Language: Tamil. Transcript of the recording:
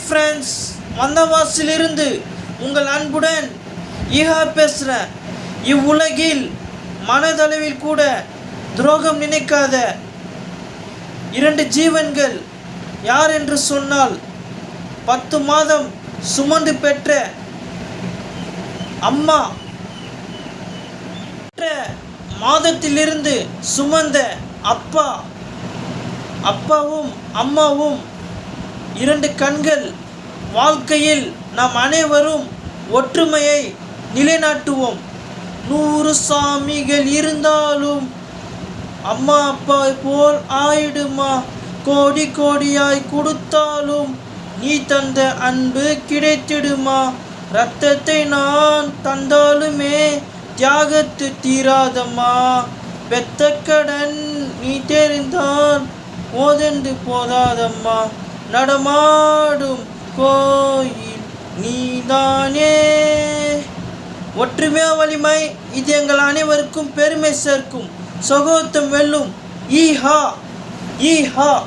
ஃப்ரெண்ட்ஸ் வந்தவாசிலிருந்து உங்கள் அன்புடன் ஈகா பேசுகிற இவ்வுலகில் மனதளவில் கூட துரோகம் நினைக்காத இரண்டு ஜீவன்கள் யார் என்று சொன்னால் பத்து மாதம் சுமந்து பெற்ற அம்மா பெற்ற மாதத்திலிருந்து சுமந்த அப்பா அப்பாவும் அம்மாவும் இரண்டு கண்கள் வாழ்க்கையில் நாம் அனைவரும் ஒற்றுமையை நிலைநாட்டுவோம். நூறு சாமிகள் இருந்தாலும் அம்மா அப்பா போல் ஆயிடுமா? கோடி கோடியாய் கொடுத்தாலும் நீ தந்த அன்பு கிடைத்திடுமா? ரத்தத்தை நான் தந்தாலுமே தியாகத்து தீராதம்மா. பெத்த கடன் நீ தெரிந்தான் போதென்று போதாதம்மா. நடமாடும் கோயில் நீதானே. ஒற்றுமையா வலிமை இது எங்கள் அனைவருக்கும் பெருமை சேர்க்கும். சகோதரம் வெல்லும். ஈஹா ஈஹா.